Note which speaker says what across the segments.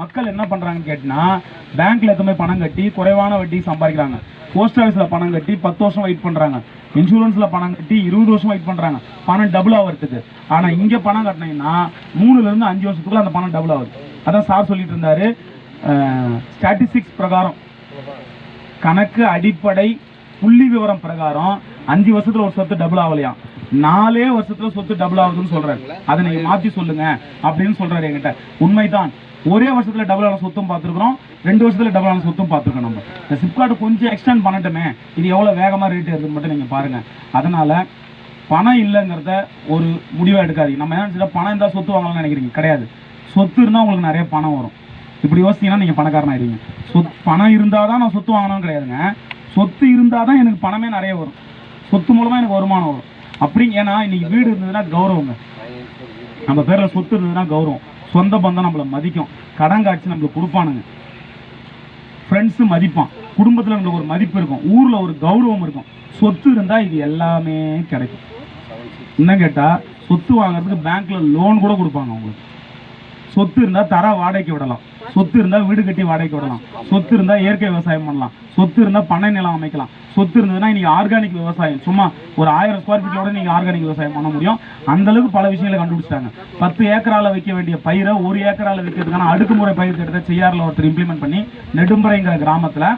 Speaker 1: மக்கள் என்ன பண்றாங்கன்னு கேட்டால் பேங்க்ல எத்தனை பணம் கட்டி குறைவான வட்டி சம்பாதிக்கிறாங்க. போஸ்ட் ஆஃபீஸில் பணம் கட்டி பத்து வருஷம் வெயிட் பண்ணுறாங்க இன்சூரன்ஸில் பணம் கட்டி இருபது வருஷம் வெயிட் பண்ணுறாங்க பணம் டபுள் ஆகிறதுக்கு. ஆனால் இங்கே பணம் கட்டினீங்கன்னா மூணுலேருந்து அஞ்சு வருஷத்துக்குள்ள அந்த பணம் டபுள் ஆகுது. அதான் சார் சொல்லிட்டு இருந்தாரு. ஸ்டாட்டிஸ்டிக்ஸ் பிரகாரம். கணக்கு அடிப்படை புள்ளி விவரம் பிரகாரம் அஞ்சு வருஷத்துல ஒரு சொத்து டபுள் ஆகலையாம். நாலே வருஷத்துல சொத்து டபுள் ஆகுதுன்னு சொல்கிறாரு அதை நீங்கள் மாற்றி சொல்லுங்க அப்படின்னு சொல்கிறாரு என்கிட்ட. உண்மைதான். ஒரே வருஷத்துல டபுள் ஆன சொத்தும் பார்த்துருக்குறோம். ரெண்டு வருஷத்துல டபுள் ஆன சொத்தும் பார்த்துருக்கோம் நம்ம. இந்த சிப்கார்டு கொஞ்சம் எக்ஸ்டெண்ட் பண்ணட்டுமே. இது எவ்வளோ வேகமாக ரேட் இருக்குன்னு மட்டும் நீங்கள் பாருங்க. அதனால பணம் இல்லைங்கிறத ஒரு முடிவாக எடுக்காதீங்க. நம்ம என்ன பணம் இருந்தால் சொத்து வாங்கலாம்னு நினைக்கிறீங்க. கிடையாது. சொத்து இருந்தால் உங்களுக்கு நிறைய பணம் வரும். இப்படி யோசிச்சிங்கன்னா நீங்கள் பணக்காரன் ஆயிடுவீங்க. சொத் பணம் இருந்தால் தான் நான் சொத்து வாங்கணும்னு கிடையாதுங்க. சொத்து இருந்தால் தான் எனக்கு பணமே நிறைய வரும். சொத்து மூலமாக எனக்கு வருமானம் வரும். அப்படி ஏன்னா இன்றைக்கி வீடு இருந்ததுன்னா கௌரவங்க. நம்ம பேரில் சொத்து இருந்ததுன்னா கௌரவம். சொந்த பந்தம் நம்மள மதிக்கும். கடன் காட்சி நம்மளுக்கு கொடுப்பானுங்க. ஃப்ரெண்ட்ஸு மதிப்பான். குடும்பத்தில் நம்மளுக்கு ஒரு மதிப்பு இருக்கும். ஊரில் ஒரு கௌரவம் இருக்கும். சொத்து இருந்தால் இது எல்லாமே கிடைக்கும். என்ன கேட்டால் சொத்து வாங்குறதுக்கு பேங்க்கில் லோன் கூட கொடுப்பாங்க அவங்களுக்கு. சொத்து இருந்தால் தர வாடகைக்கு விடலாம். சொத்து இருந்தால் வீடு கட்டி வாடகைக்கு விடலாம். சொத்து இருந்தால் இயற்கை விவசாயம் பண்ணலாம். சொத்து இருந்தால் பண்ணை நிலம் அமைக்கலாம். சொத்து இருந்ததுன்னா இன்னைக்கு ஆர்கானிக் விவசாயம். சும்மா ஒரு ஆயிரம் ஸ்கொயர் ஃபீட்டோட நீங்கள் ஆர்கானிக் விவசாயம் பண்ண முடியும். அந்தளவுக்கு பல விஷயங்களை கண்டுபிடிச்சிட்டாங்க. பத்து ஏக்கரால வைக்க வேண்டிய பயிரை ஒரு ஏக்கரால் வைக்கிறதுக்கான அடுக்குமுறை பயிர் திட்டத்தை செய்யாரில் ஒருத்தர் இம்ப்ளிமெண்ட் பண்ணி நெடும்பரைங்கிற கிராமத்தில்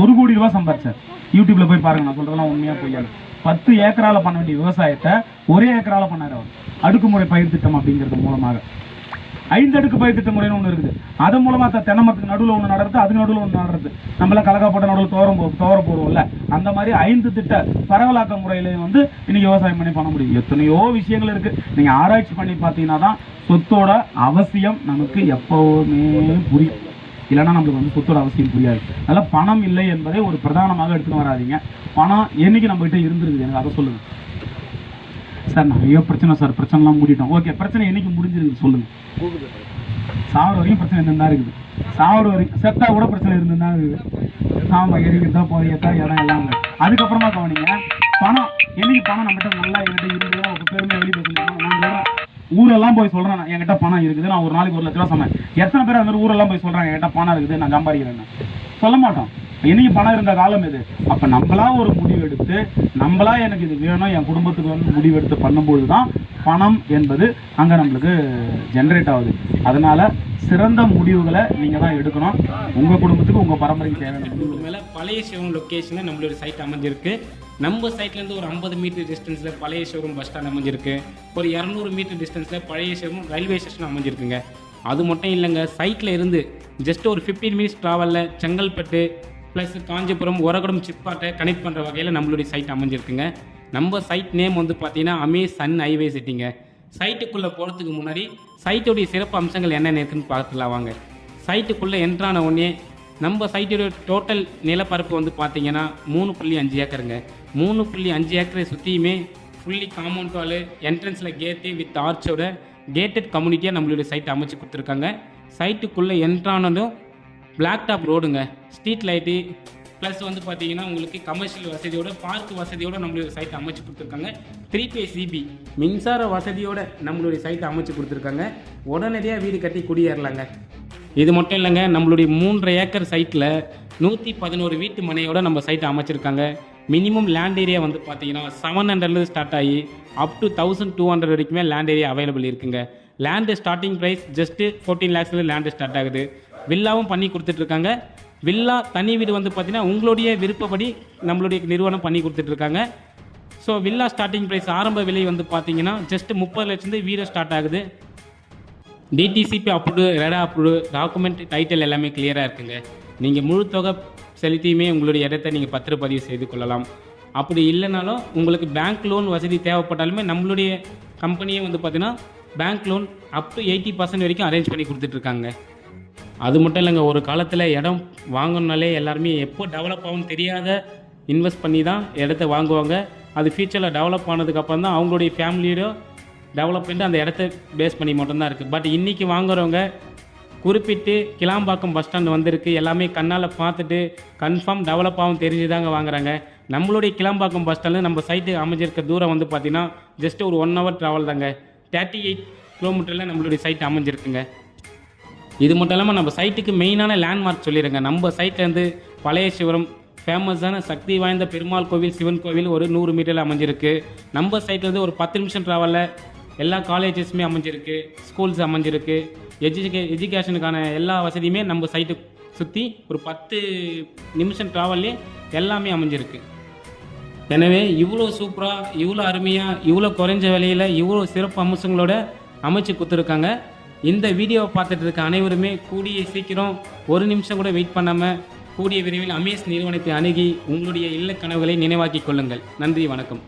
Speaker 1: ஒரு கோடி ரூபா சம்பாரிச்சார். யூடியூப்பில் போய் பாருங்கள் நான் சொல்கிறதெல்லாம் உண்மையாக பொய்யாது பத்து ஏக்கரால் பண்ண வேண்டிய விவசாயத்தை ஒரே ஏக்கரால் பண்ணார் அவர். அடுக்குமுறை பயிர் திட்டம் அப்படிங்கிறது மூலமாக. ஐந்து அடுக்கு பயிர் திட்ட முறைன்னு ஒன்று இருக்குது. அதன் மூலமாக த- தென்னை மரத்துக்கு நடுவில் ஒன்று நடறது அதுக்கு நடுவில் ஒன்று நடறது. நம்மளாம் கலக்கா போட்ட நடுவில் தோரம் போ தோர போடுவோம்ல அந்த மாதிரி ஐந்து திட்ட பரவலாக்க முறையிலையும் வந்து இன்னைக்கு விவசாயம் பண்ணி பண்ண முடியும். எத்தனையோ விஷயங்கள் இருக்குது நீங்கள் ஆராய்ச்சி பண்ணி பார்த்தீங்கன்னா தான் சொத்தோட அவசியம் நமக்கு எப்போவுமே புரியும். இல்லைன்னா நம்மளுக்கு வந்து சொத்தோட அவசியம் புரியாது. அதனால் பணம் இல்லை என்பதை ஒரு பிரதானமாக எடுத்துன்னு வராதீங்க. பணம் என்னைக்கு நம்ம கிட்ட இருந்திருக்குது? எனக்கு அதை சொல்லுங்கள் சார் நிறைய பிரச்சனை சார் பிரச்சனைலாம் மூடிட்டோம். ஓகே பிரச்சனை என்னைக்கு முடிஞ்சிருக்கு சொல்லுங்க. சாவர வரைக்கும் பிரச்சனை இருந்துதான் இருக்குது. சாவர வரைக்கும் செத்தா கூட பிரச்சனை இருந்துதான் இருக்குது. ஆமா எரிக்கிறதா புதையத்தா இடம் எல்லாம். அதுக்கப்புறமா கவனிங்க பணம் என்னைக்கு பணம் நம்மகிட்ட நல்லா என்கிட்ட இருந்தது ஒரு பெருமை வெளியே சொல்றேன் ஊரெல்லாம் போய் சொல்றேன் நான், என்கிட்ட பணம் இருக்குது. நான் ஒரு நாளைக்கு ஒரு லட்ச ரூபா சமையல் எத்தனை பேர் அந்த ஊரெல்லாம் போய் சொல்றாங்க என்கிட்ட பணம் இருக்குது நான் சம்பாதிக்கிறேன்னு. சொல்ல மாட்டோம். என்னைக்கு பணம் இருந்த காலம் இது. அப்ப நம்மளா ஒரு முடிவு எடுத்து நம்மளா எனக்கு இது வேணும் என் குடும்பத்துக்கு வந்து முடிவு எடுத்து பண்ணும்போது தான் பணம் என்பது அங்க நம்மளுக்கு ஜென்ரேட் ஆகுது. அதனால சிறந்த முடிவுகளை நீங்க தான் எடுக்கணும். உங்க குடும்பத்துக்கு உங்க பரம்பரைக்கு தேவையான
Speaker 2: மேலே பழைய ஷோரூம் லொக்கேஷனில் நம்மளோட சைட் அமைஞ்சிருக்கு. நம்ம சைட்லேருந்து ஒரு ஐம்பது மீட்டர் டிஸ்டன்ஸில் பழைய ஷோரூம் பஸ் ஸ்டாண்ட் அமைஞ்சிருக்கு. ஒரு இரநூறு மீட்டர் டிஸ்டன்ஸில் பழைய ஷோரூம் ரயில்வே ஸ்டேஷன் அமைஞ்சிருக்குங்க. அது மட்டும் இல்லைங்க சைட்டில் இருந்து ஜஸ்ட் ஒரு ஃபிஃப்டீன் மினிட்ஸ் ட்ராவலில் செங்கல்பட்டு ப்ளஸ் காஞ்சிபுரம் உரகடம் சிப்பாட்டை கனெக்ட் பண்ணுற வகையில் நம்மளுடைய சைட் அமைஞ்சிருக்குங்க. நம்ம சைட் நேம் வந்து பார்த்தீங்கன்னா அமேஸ் சன் ஹைவே சிட்டிங்க சைட்டுக்குள்ளே போகிறதுக்கு முன்னாடி சைட்டுடைய சிறப்பு அம்சங்கள் என்னென்ன இருக்குன்னு பார்த்துக்கலாம் வாங்க. சைட்டுக்குள்ளே என்ட்ரான உடனே நம்ம சைட்டோட டோட்டல் நிலப்பரப்பு வந்து பார்த்தீங்கன்னா மூணு புள்ளி அஞ்சு ஏக்கருங்க. மூணு புள்ளி அஞ்சு ஏக்கரை சுற்றியுமே ஃபுல்லி காம்பவுண்ட் ஹால் என்ட்ரன்ஸில் கேட்டு வித் ஆர்ச்சோட கேட்டட் கம்யூனிட்டியாக நம்மளுடைய சைட்டை அமைச்சு கொடுத்துருக்காங்க. சைட்டுக்குள்ளே என்ட்ரானதும் பிளாக் டாப் ரோடுங்க ஸ்ட்ரீட் லைட்டு ப்ளஸ் வந்து பார்த்தீங்கன்னா உங்களுக்கு கமர்ஷியல் வசதியோட பார்க் வசதியோட நம்மளுடைய சைட் அமைச்சு கொடுத்துருக்காங்க. த்ரீ பே சிபி மின்சார வசதியோட நம்மளுடைய சைட் அமைச்சு கொடுத்துருக்காங்க. உடனடியாக வீடு கட்டி குடியேறலாங்க. இது மட்டும் இல்லைங்க நம்மளுடைய மூன்றரை ஏக்கர் சைட்டில் நூற்றி பதினோரு வீட்டு மனையோட நம்ம சைட்டை அமைச்சிருக்காங்க. மினிமம் லேண்ட் ஏரியா வந்து பார்த்தீங்கன்னா செவன் ஹண்ட்ரட்லேருந்து ஸ்டார்ட் ஆகி up to thousand two hundred வரைக்குமே லேண்ட் ஏரியா அவைலபிள் இருக்குங்க. Land starting price just fourteen லேக்ஸ்லேருந்து land start ஆகுது. வில்லாவும் பண்ணி கொடுத்துட்ருக்காங்க. வில்லா தனி வீடு வந்து பார்த்தீங்கன்னா உங்களுடைய விருப்பப்படி நம்மளுடைய நிறுவனம் பண்ணி கொடுத்துட்ருக்காங்க. ஸோ வில்லா ஸ்டார்டிங் ப்ரைஸ் ஆரம்ப விலை வந்து பார்த்தீங்கன்னா ஜஸ்ட் முப்பது லட்சம் வீடு ஸ்டார்ட் ஆகுது. DTCP approved RERA approved document title எல்லாமே கிளியராக இருக்குங்க. நீங்கள் முழு தொகை செலுத்தியுமே உங்களுடைய இடத்த நீங்கள் பத்திரப்பதிவு செய்து கொள்ளலாம். அப்படி இல்லைனாலும் உங்களுக்கு பேங்க் லோன் வசதி தேவைப்பட்டாலுமே நம்மளுடைய கம்பெனியே வந்து பார்த்தீங்கன்னா bank loan up to eighty percent வரைக்கும் அரேஞ்ச் பண்ணி கொடுத்துட்ருக்காங்க. அது மட்டும் இல்லைங்க ஒரு காலத்தில் இடம் வாங்கணுனாலே எல்லாருமே எப்போ டெவலப் ஆகும்னு தெரியாத இன்வெஸ்ட் பண்ணி தான் இடத்த வாங்குவாங்க. அது ஃபியூச்சரில் டெவலப் ஆனதுக்கப்புறம் தான் அவங்களுடைய ஃபேமிலியோட டெவலப்மெண்ட் அந்த இடத்த பேஸ் பண்ணி மட்டும்தான் இருக்குது பட் இன்றைக்கி வாங்குறவங்க குறிப்பிட்டு கிளாம்பாக்கம் பஸ் ஸ்டாண்ட் வந்திருக்கு. எல்லாமே கண்ணால் பார்த்துட்டு கன்ஃபார்ம் டெவலப் ஆகும் தெரிஞ்சு தாங்க வாங்குறாங்க. நம்மளுடைய கிளாம்பாக்கம் பஸ் ஸ்டாண்டில் நம்ம சைட்டு அமைஞ்சிருக்க தூரம் வந்து பார்த்திங்கன்னா ஜஸ்ட் ஒரு ஒன் ஹவர் ட்ராவல் தாங்க. தேர்ட்டி எயிட் கிலோமீட்டரில் நம்மளுடைய சைட் அமைஞ்சிருக்குங்க. இது மட்டும் இல்லாமல் நம்ம சைட்டுக்கு மெயினான லேண்ட்மார்க் சொல்லிடுங்க. நம்ம சைட்லேருந்து பழைய சிவரம் ஃபேமஸான சக்தி வாய்ந்த பெருமாள் கோவில் சிவன் கோவில் ஒரு நூறு மீட்டரில் அமைஞ்சிருக்கு. நம்ம சைட்லேருந்து ஒரு பத்து நிமிஷம் ட்ராவலில் எல்லா காலேஜஸுமே அமைஞ்சிருக்கு ஸ்கூல்ஸ் அமைஞ்சிருக்கு. எஜுகே எஜுகேஷனுக்கான எல்லா வசதியுமே நம்ம சைட்டு சுற்றி ஒரு பத்து நிமிஷம் ட்ராவல்லே எல்லாமே அமைஞ்சிருக்கு. எனவே இவ்வளோ சூப்பராக இவ்வளோ அருமையாக இவ்வளோ குறைஞ்ச விலையில் இவ்வளோ சிறப்பு அம்சங்களோட அமைச்சு கொடுத்துருக்காங்க. இந்த வீடியோவை பார்த்துட்டு இருக்க அனைவருமே கூடிய சீக்கிரம் ஒரு நிமிஷம் கூட வெயிட் பண்ணாமல் கூடிய விரைவில் அமேஸ் நிறுவனத்தை அணுகி உங்களுடைய இல்ல கனவுகளை நினைவாக்கிக் கொள்ளுங்கள். நன்றி வணக்கம்.